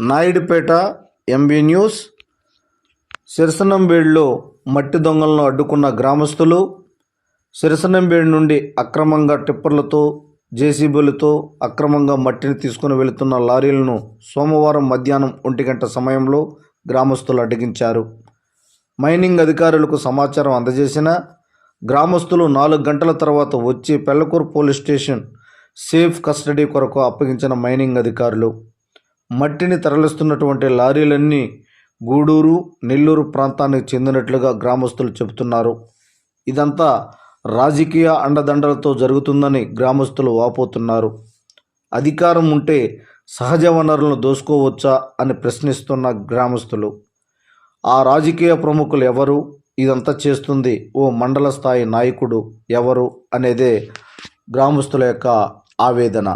Naidupeta MB news. సిరసనంబేడులో మట్టి దొంగలను అడ్డుకున్న గ్రామస్తులు సిరసనంబేడు నుండి అక్రమంగా టిప్పర్లతో జేసీబీలతో అక్రమంగా మట్టిని తీసుకుని వెళుతున్న లారీలను సోమవారం మధ్యాహ్నం ఒంటి గంట సమయంలో గ్రామస్తులు అడ్డగించారు. మైనింగ్ అధికారులకు సమాచారం అందజేసిన గ్రామస్తులు నాలుగు గంటల తర్వాత వచ్చి Pellakuru police station safe custody కొరకు అప్పగించిన మైనింగ్ అధికారులు. మట్టిని తరలిస్తున్నటువంటి లారీలన్నీ గూడూరు నెల్లూరు ప్రాంతానికి చెందినట్లుగా గ్రామస్తులు చెబుతున్నారు. ఇదంతా రాజకీయ అండదండలతో జరుగుతుందని గ్రామస్తులు వాపోతున్నారు. అధికారం ఉంటే సహజ వనరులను దోసుకోవచ్చా అని ప్రశ్నిస్తున్న గ్రామస్తులు. ఆ రాజకీయ ప్రముఖులు ఎవరు? ఇదంతా చేస్తుంది ఓ మండల స్థాయి నాయకుడు ఎవరు? అనేదే గ్రామస్తుల యొక్క ఆవేదన.